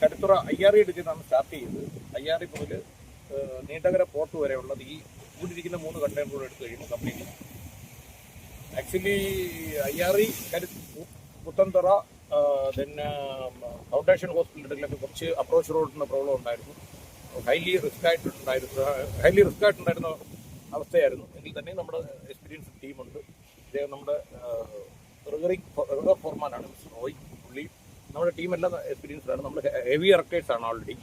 കരുത്തുറ അയ്യാറി എടുക്കുന്നതാണ് സ്റ്റാർട്ട് ചെയ്തത് അയ്യാറി മുതൽ നീണ്ടകര പോർട്ട് വരെയുള്ളത് ഈ കൂടിയിരിക്കുന്ന മൂന്ന് കണ്ടെയ്നറുകൾ എടുത്തു കഴിയുമ്പോൾ കംപ്ലീറ്റ് ആക്ച്വലി അയ്യാറി കരു പുത്തൻതറ പിന്നെ ഫൗണ്ടേഷൻ ഹോസ്പിറ്റലിലൊക്കെ കുറച്ച് അപ്രോച്ച് റോഡിന് പ്രോബ്ലം ഉണ്ടായിരുന്നു. ഹൈലി റിസ്ക് ആയിട്ടുണ്ടായിരുന്നു ഹൈലി റിസ്ക് ആയിട്ടുണ്ടായിരുന്ന അവസ്ഥയായിരുന്നു. എങ്കിൽ തന്നെ നമ്മുടെ എക്സ്പീരിയൻസ് ടീമുണ്ട് ഇദ്ദേഹം നമ്മുടെ റിഗറിംഗ് റിഗർ ഫോർമാനാണ് മിസ്റ്റർ റോയ്. നമ്മുടെ ടീമെല്ലാം എക്സ്പീരിയൻസ്ഡ് ആണ് നമ്മൾ ഹെവി ഇറക്കേഴ്സ് ആണ് ഓൾറെഡി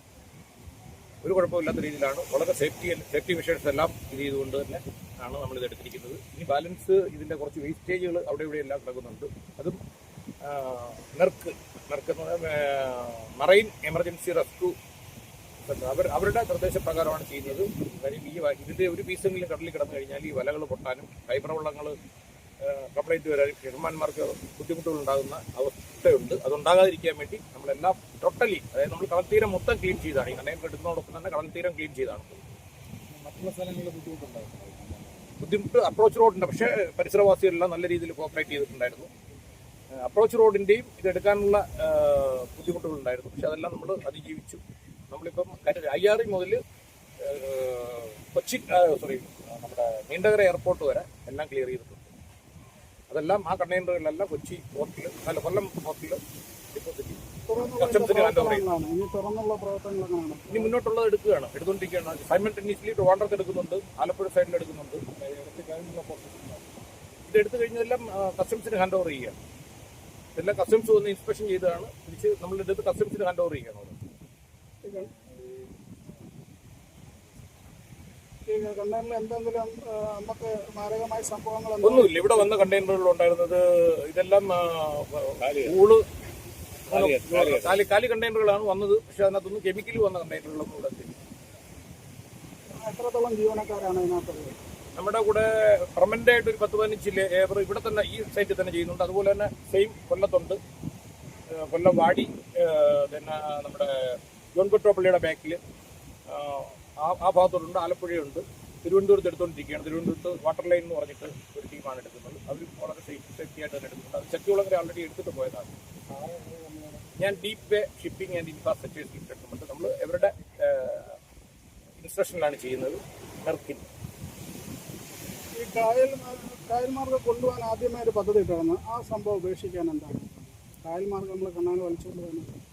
ഒരു കുഴപ്പമില്ലാത്ത രീതിയിലാണ്. വളരെ സേഫ്റ്റി സേഫ്റ്റി മെഷേഴ്സ് എല്ലാം ഇത് ചെയ്തുകൊണ്ട് തന്നെ ആണ് നമ്മൾ ഇത് എടുത്തിരിക്കുന്നത്. ഇനി ബാലൻസ് ഇതിന്റെ കുറച്ച് വേസ്റ്റേജുകൾ അവിടെ ഇവിടെ എല്ലാം കിടക്കുന്നുണ്ട്. അതും നെർക്ക് നെർക്ക് മറൈൻ എമർജൻസി റെസ്ക്യൂ അവർ അവരുടെ നിർദ്ദേശപ്രകാരമാണ് ചെയ്യുന്നത്. കാര്യം ഈ ഇതിന്റെ ഒരു പീസെങ്കിലും കടലിൽ കിടന്നു കഴിഞ്ഞാൽ ഈ വലകൾ പൊട്ടാനും ഫൈബർ വള്ളങ്ങൾ കംപ്ലൈന്റ് വരാൻ ബുദ്ധിമുട്ടുകൾ ഉണ്ടാകുന്ന അവസ്ഥയുണ്ട്. അതുണ്ടാകാതിരിക്കാൻ വേണ്ടി നമ്മളെല്ലാം ടോട്ടലി അതായത് നമ്മൾ കടൽത്തീരം മൊത്തം ക്ലീൻ ചെയ്താണ്. ഈ കണ്ണയം കെട്ടുന്നതോടൊപ്പം തന്നെ കടൽത്തീരം ക്ലീൻ ചെയ്താണ്. മറ്റുള്ള സ്ഥലങ്ങളിൽ ബുദ്ധിമുട്ടുണ്ടായിരുന്നു ബുദ്ധിമുട്ട് അപ്രോച്ച് റോഡുണ്ട് പക്ഷേ പരിസരവാസികളെല്ലാം നല്ല രീതിയിൽ കോപ്പറേറ്റ് ചെയ്തിട്ടുണ്ടായിരുന്നു. അപ്രോച്ച് റോഡിന്റെയും ഇതെടുക്കാനുള്ള ബുദ്ധിമുട്ടുകളുണ്ടായിരുന്നു. പക്ഷെ അതെല്ലാം നമ്മൾ അതിജീവിച്ചു. നമ്മളിപ്പം അയ്യാറി മുതൽ കൊച്ചി സോറി നമ്മുടെ നീണ്ടകര എയർപോർട്ട് വരെ എല്ലാം ക്ലിയർ ചെയ്തിട്ടുണ്ട്. അതെല്ലാം ആ കണ്ടെയ്നറുകളിലെല്ലാം കൊച്ചി പോർട്ടിൽ അല്ല കൊല്ലം പോർട്ടിൽ ഡിപ്പോസിറ്റ് ചെയ്യും തുറന്നുള്ള കസ്റ്റംസിന് ഹാൻഡ് ഓവർ ചെയ്യും ഇനി മുന്നോട്ടുള്ളത് എടുക്കുകയാണ്. എടുത്തുകൊണ്ടിരിക്കുകയാണ് സൈമൾട്ടേനിയസ്ലി ട്രിവാൻഡ്രത്ത് എടുക്കുന്നുണ്ട് ആലപ്പുഴ സൈഡിൽ എടുക്കുന്നുണ്ട്. ഇത് എടുത്തു കഴിഞ്ഞതെല്ലാം കസ്റ്റംസിന് ഹാൻഡ് ഓവർ ചെയ്യുകയാണ്. ഇതെല്ലാം കസ്റ്റംസ് വന്ന് ഇൻസ്പെക്ഷൻ ചെയ്തതാണ്. തിരിച്ച് നമ്മൾ എടുത്ത് കസ്റ്റംസിന് ഹാൻഡ് ഓവർ ചെയ്യുകയാണ് കണ്ടെയ്നറിൽ എന്തെങ്കിലും ആ, നമുക്ക് മാരകമായ സംഭവങ്ങൾ എന്തെങ്കിലും ഒന്നുമില്ല. ഇവിടെ വന്ന കണ്ടെയ്നറുകൾ ഉണ്ടായിരുന്നത് ഇതെല്ലാം ഊൾ കാലി കാലി കണ്ടെയ്നറുകളാണ് വന്നത്. പക്ഷെ അതിനകത്തൊന്നും കെമിക്കൽ വന്ന കണ്ടെയ്നറുകളൊന്നും ഇവിടെ. എത്രത്തോളം ജീവനക്കാരാണ് ഇതിനകത്തുള്ളത് നമ്മുടെ കൂടെ പെർമനന്റ് ആയിട്ട് ഒരു പത്ത് പതിനഞ്ച് ലേബർ ഇവിടെ തന്നെ ഈ സൈറ്റിൽ തന്നെ ചെയ്യുന്നുണ്ട്. അതുപോലെ തന്നെ സെയിം കൊല്ലത്തുണ്ട്. കൊല്ലം വാടി പിന്നെ നമ്മുടെ ജോൺ പെട്രോപ്പള്ളിയുടെ ബാക്കിൽ ആ ആ ഭാഗത്തോട്ടുണ്ട് ആലപ്പുഴയുണ്ട്. തിരുവനന്തപുരത്ത് എടുത്തുകൊണ്ടിരിക്കുകയാണ് തിരുവനന്തപുരത്ത് വാട്ടർ ലൈൻ എന്ന് പറഞ്ഞിട്ട് ഒരു ടീമാണ് എടുക്കുന്നത്. അവർ വളരെ സേഫ് സേഫ്റ്റി ആയിട്ട് തന്നെ എടുക്കുന്നുണ്ട്. അത് ശക്തികുളങ്ങര ഓൾറെഡി എടുത്തിട്ട് പോയതാണ്. ഞാൻ deep way shipping and infrastructures limited നമ്മൾ ഇവരുടെ ഇൻസ്ട്രക്ഷനിലാണ് ചെയ്യുന്നത്. നെർക്കിൻ ഈ കായൽ കായൽ മാർഗം കൊണ്ടുപോകാൻ ആദ്യമായൊരു പദ്ധതി ഇട്ടാണ് ആ സംഭവം ഉപേക്ഷിക്കാൻ എന്താണ്?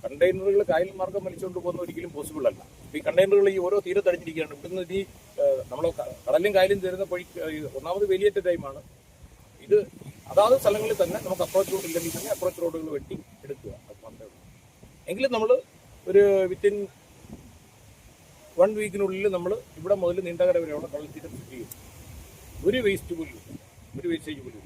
കണ്ടെയ്നറുകൾ കായൽ മാർഗം വലിച്ചുകൊണ്ട് പോകുന്ന ഒരിക്കലും പോസിബിൾ അല്ല. ഈ കണ്ടെയ്നറുകൾ ഈ ഓരോ തീരത്തടിഞ്ഞിരിക്കുകയാണ് ഇവിടുന്ന് ഈ നമ്മൾ കടലും കായലും തരുന്ന പൊഴി ഒന്നാമത് വേലിയേറ്റ ടൈമാണ് ഇത് അതാത് സ്ഥലങ്ങളിൽ തന്നെ നമുക്ക് അപ്രോച്ച് റോഡ് ഇല്ലെങ്കിൽ തന്നെ അപ്രോച്ച് റോഡുകൾ വെട്ടി എടുക്കുക. എങ്കിലും നമ്മൾ ഒരു വിത്തിൻ വൺ വീക്കിനുള്ളിൽ നമ്മൾ ഇവിടെ മുതൽ നീണ്ടകര വരെയുള്ള കടൽ തീരം ചെയ്യും. ഒരു വേസ്റ്റ് പോലും ഒരു വേസ്റ്റേജ് പോലും